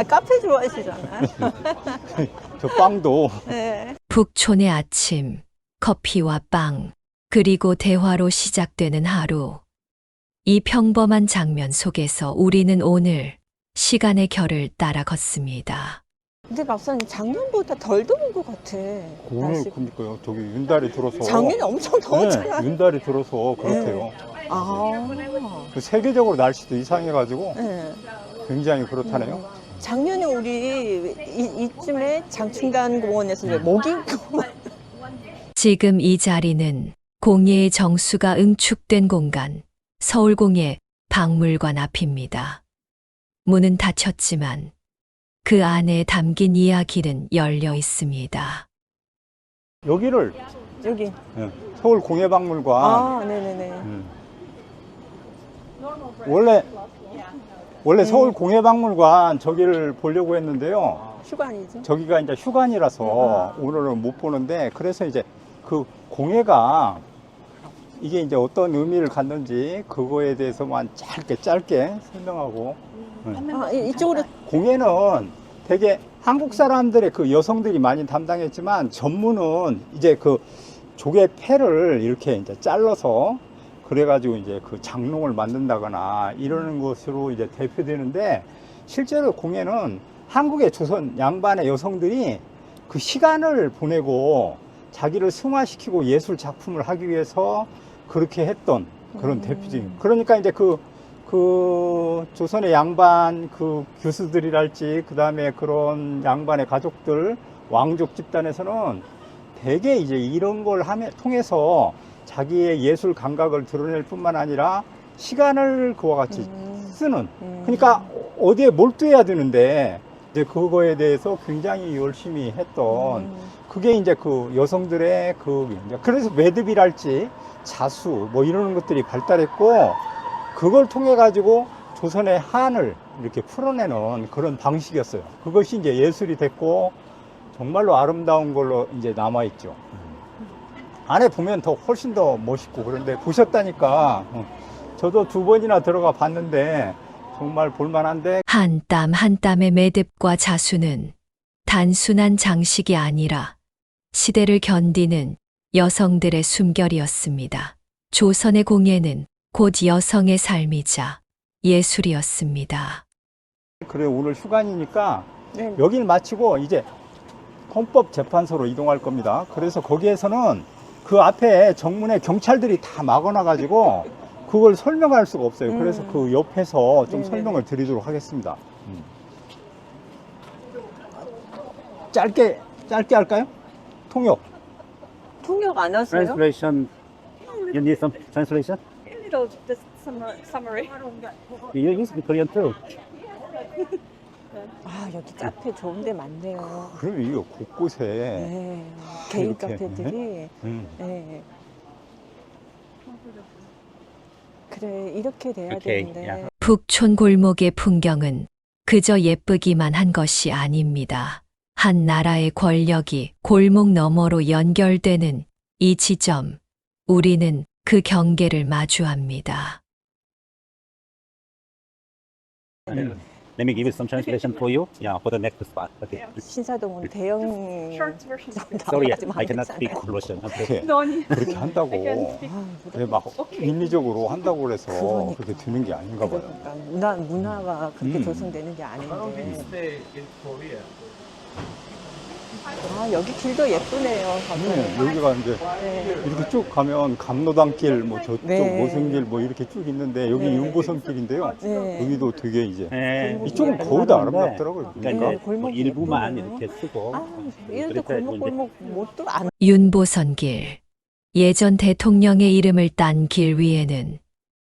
아, 카페 좋아하시잖아요. 저 빵도 네. 북촌의 아침, 커피와 빵, 그리고 대화로 시작되는 하루. 이 평범한 장면 속에서 우리는 오늘 시간의 결을 따라 걷습니다. 근데 막상 작년보다 덜 더운 것 같아. 오늘 날씨가. 그니까요. 저기 윤달이 들어서 작년에 엄청 더웠잖아. 네, 윤달이 들어서 그렇대요. 아. 그 세계적으로 날씨도 이상해가지고 네. 굉장히 그렇다네요. 작년에 우리 이, 이쯤에 장충단 공원에서 왜 모기 지금 이 자리는 공예의 정수가 응축된 공간, 서울공예 박물관 앞입니다. 문은 닫혔지만 그 안에 담긴 이야기는 열려 있습니다. 여기를 여기. 예, 서울 공예박물관 아, 네네네. 음. 원래 원래 음. 서울 공예박물관 저기를 보려고 했는데요. 휴관이죠. 저기가 이제 휴관이라서 음. 오늘은 못 보는데 그래서 이제 그 공예가 이게 이제 어떤 의미를 갖는지 그거에 대해서만 짧게 짧게 설명하고 아, 이- 이쪽으로 공예는 되게 한국 사람들의 그 여성들이 많이 담당했지만 전문은 이제 그 조개 폐를 이렇게 이제 잘라서 그래가지고 이제 그 장롱을 만든다거나 이러는 것으로 이제 대표되는데 실제로 공예는 한국의 조선 양반의 여성들이 그 시간을 보내고 자기를 승화시키고 예술 작품을 하기 위해서 그렇게 했던 그런 음. 대표적인 그러니까 이제 그 그 조선의 양반 그 교수들이랄지 그 다음에 그런 양반의 가족들 왕족 집단에서는 대개 이제 이런 걸 하며 통해서 자기의 예술 감각을 드러낼 뿐만 아니라 시간을 그와 같이 음. 쓰는 음. 그러니까 어디에 몰두해야 되는데 이제 그거에 대해서 굉장히 열심히 했던 음. 그게 이제 그 여성들의 그 그래서 매듭이랄지 자수 뭐 이러는 것들이 발달했고 그걸 통해 가지고 조선의 한을 이렇게 풀어내는 그런 방식이었어요. 그것이 이제 예술이 됐고 정말로 아름다운 걸로 이제 남아 있죠. 안에 보면 더 훨씬 더 멋있고 그런데 보셨다니까 어, 저도 두 번이나 들어가 봤는데 정말 볼만한데 한 땀 한 땀의 매듭과 자수는 단순한 장식이 아니라 시대를 견디는 여성들의 숨결이었습니다. 조선의 공예는 곧 여성의 삶이자 예술이었습니다. 그래 오늘 휴관이니까 네. 여기를 마치고 이제 헌법재판소로 이동할 겁니다. 그래서 거기에서는 그 앞에 정문에 경찰들이 다 막아놔 가지고 그걸 설명할 수가 없어요. 그래서 음. 그 옆에서 좀 네네. 설명을 드리도록 하겠습니다. 음. 짧게 짧게 할까요? 통역. 통역 안 하세요? Translation. You need some translation? A little just summa- summary. You use Korean too. 아, 여기 카페 좋은 데 많네요. 그러면 이거 곳곳에 네. 개인 이렇게, 카페들이. 음. 네. 그래, 이렇게 돼야 오케이, 되는데. 야. 북촌 골목의 풍경은 그저 예쁘기만 한 것이 아닙니다. 한 나라의 권력이 골목 너머로 연결되는 이 지점, 우리는 그 경계를 마주합니다. Let me give you some translation for you. Yeah, for the next spot. Okay. 신사동은 대형 Short version. Sorry, I cannot 안 speak. Russian. Okay. No, I 그렇게 한다고 can speak. 아, 네, 막 인위적으로 한다고 그래서 그러니까. 그렇게 되는 게 아닌가 봐요. 그러니까 문화 문화가 그렇게 음. 조성되는 게 아닌데. 아 여기 길도 예쁘네요. 네, 여기가 이제 네. 이렇게 쭉 가면 감로당길, 뭐 저쪽 네. 모성길 뭐 이렇게 쭉 있는데 여기 네. 윤보선길인데요. 네. 여기도 되게 이제 네, 이쪽은 네. 거의 다 아름답더라고요. 그러니까 네, 이제 뭐 골목이 일부만 예쁘네요. 이렇게 쓰고 아 이렇게 그래서 골목 이제 골목 못도 안. 윤보선길. 예전 대통령의 이름을 딴 길 위에는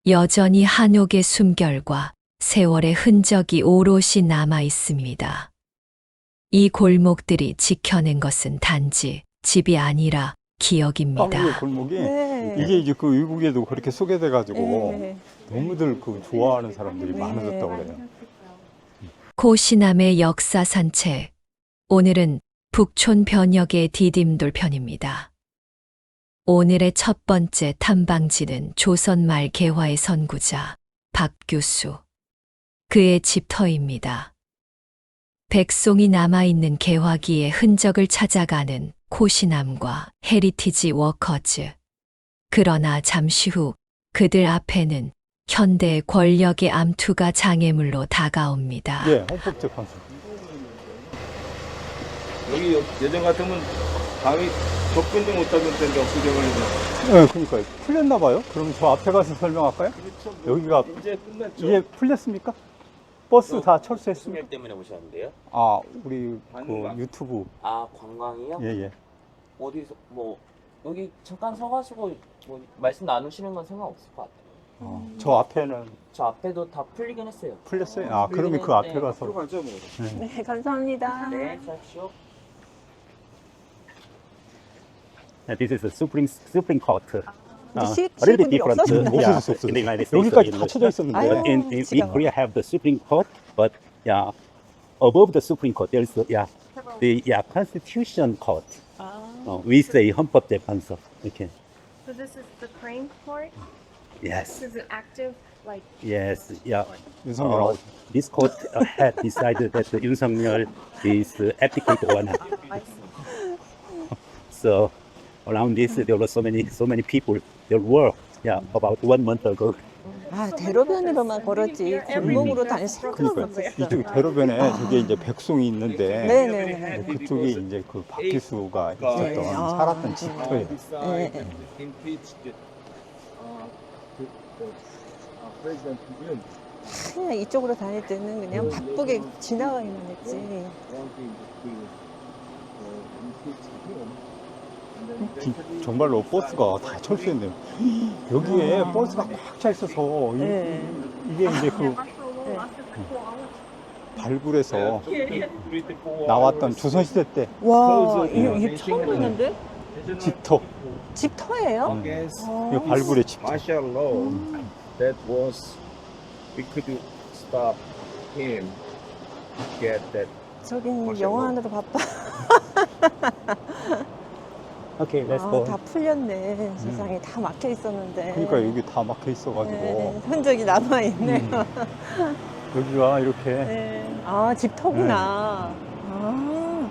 여전히 한옥의 숨결과 세월의 흔적이 오롯이 남아 있습니다. 이 골목들이 지켜낸 것은 단지 집이 아니라 기억입니다. 골목이 네. 이게 이제 그 외국에도 그렇게 소개돼 가지고 네. 너무들 그 좋아하는 사람들이 네. 많아졌다고 그래요. 고시남의 역사 산책. 오늘은 북촌 변역의 디딤돌 편입니다. 오늘의 첫 번째 탐방지는 조선말 개화의 선구자 박규수. 그의 집터입니다. 백송이 남아있는 개화기의 흔적을 찾아가는 코시남과 헤리티지 워커즈. 그러나 잠시 후 그들 앞에는 현대 권력의 암투가 장애물로 다가옵니다. 예, 헌법재판소. 여기 예전 같으면 방이 접근도 못하던 텐데 엊그제가 예, 그러니까요. 풀렸나 봐요. 그럼 저 앞에 가서 설명할까요? 여기가 이제 끝났죠. 이게 풀렸습니까? 버스 다 철수했습니까? 승객 때문에 오셨는데요? 아, 우리 그 관광. 유튜브. 아 관광이요? 예, 예. 어디서 뭐 여기 잠깐 서가지고 뭐 말씀 나누시는 건 상관없을 것 같아요. 어, 저 앞에는 저 앞에도 다 풀리긴 했어요. 풀렸어요? 아, 그러면 그 앞에 네. 가서. 들어가죠 뭐. 네, 감사합니다. 네, 수고하십시오. Uh, this is the Supreme Supreme Court. Uh, 시- a little bit 시군이 different. 없어졌나요? yeah, 없어졌어, 없어졌어. in the United States. 여기까지 in 다 쳐져 있었는데. 아유. But in, in, in 지겨워. Korea have the Supreme Court, but yeah, above the Supreme Court there's the, yeah the yeah Constitution Court uh, with the 헌법재판소. Okay. So this is the Crane Court? Yes. This is an active, like, Yes. Yeah. 윤석열 Uh, this court uh, had decided that the Yoon is uh, abdicate one. So around this there were so many so many people. There were yeah about one month ago. 아, 대로변으로만 걸었지 골목으로 다닐 생각은 그러니까 없었어. 이쪽 대로변에 저게 이제 백송이 있는데 네네네. 네, 그쪽이 이제 그 박기수가 있었던 네. 아. 살았던 집터예요. 네. impeached uh, the, the, uh, President Yoon 그냥 이쪽으로 다닐 때는 그냥 바쁘게 지나가기만 했지. uh, him. Eventually 정말로 버스가 다 철수했네요. 여기에 버스가 꽉 차 있어서 이- 네. 이게 이제 그 four 나왔던. 조선시대 때 와, 이거, 이거 처음 보는데? 집터, 집터예요? Yes. 이 발굴의 집터. martial law that was we could stop him get that 저긴 영화하느라 바빠. Okay, let's 아. 다 풀렸네. 세상에 다 막혀 있었는데. 그러니까 여기 다 막혀 있어가지고 네, 흔적이 남아 있네요. 여기가 이렇게 네. 아, 집터구나. 아,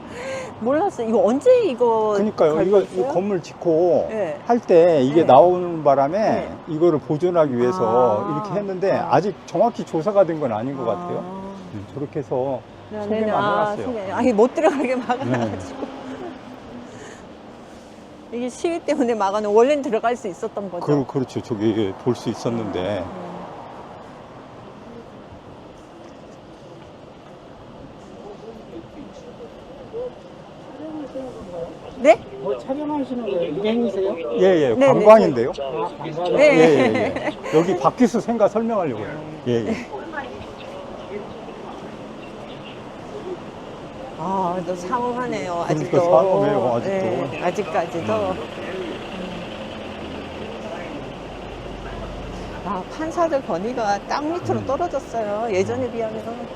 몰랐어 요. 이거 언제 이거. 그러니까요. 이거, 갈고 이 있어요? 건물 짓고 네. 할 때 이게 네. 나오는 바람에 네. 이거를 보존하기 위해서 아. 이렇게 했는데 아. 아직 정확히 조사가 된 건 아닌 것 같아요. 아. 음, 저렇게 해서 네, 소개만 네, 아, 해놨어요. 소개. 아니, 못 들어가게 막아가지고. 이게 시위 때문에 막아놓은, 원래는 들어갈 수 있었던 거죠. 그, 그렇죠. 저기 볼 수 있었는데 네? 뭐 촬영하시는 거예요? 일행이세요? 예 예 네, 관광인데요. 아, 관광. 네. 예예 예. 여기 박기수 생가 설명하려고요. 예 예. 아, 너 상응하네요. 그러니까 아직도. 상응해요, 아직도. 네, 아직까지도. 음. 아, 판사들 권위가 땅 밑으로 떨어졌어요. 예전에 비하면.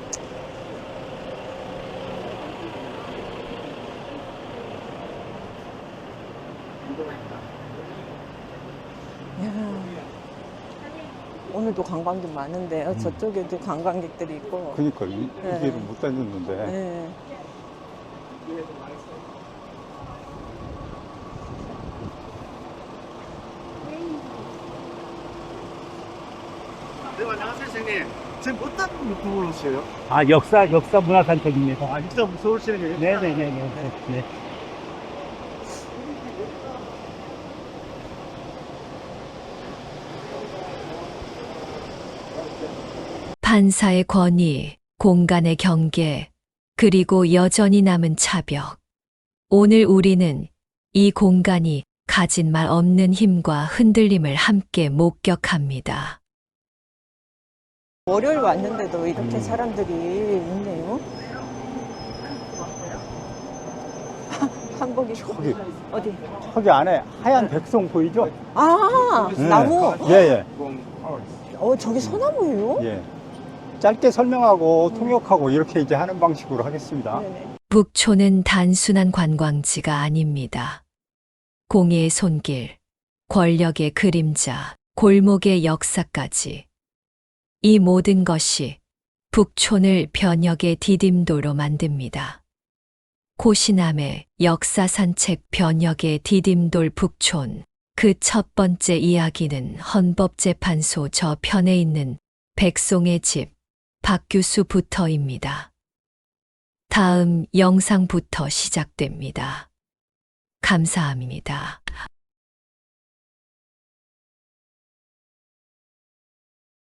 야, 오늘도 관광객 많은데요. 저쪽에도 관광객들이 있고. 그러니까 이, 네. 이게 못 다녔는데 네. 네, 안녕하세요, 선생님. 지금 어떤 유튜브를 하세요? 아 역사 역사 문화산책입니다. 아, 진짜 서울시는 게 네네네네. 네. 판사의 권위, 공간의 경계, 그리고 여전히 남은 차벽. 오늘 우리는 이 공간이 가진 말 없는 힘과 흔들림을 함께 목격합니다. 월요일 왔는데도 음. 이렇게 사람들이 있네요. 한복이 저기 어디? 저기 안에 하얀 백송 보이죠? 아 네. 나무. 예 예. 어 저기 소나무예요? 예. 짧게 설명하고 통역하고 이렇게 이제 하는 방식으로 하겠습니다. 네네. 북촌은 단순한 관광지가 아닙니다. 공예의 손길, 권력의 그림자, 골목의 역사까지. 이 모든 것이 북촌을 변혁의 디딤돌로 만듭니다. 고시남의 역사 산책 변혁의 디딤돌 북촌. 그 첫 번째 이야기는 헌법재판소 저편에 있는 백송의 집, 박규수부터입니다. 다음 영상부터 시작됩니다. 감사합니다.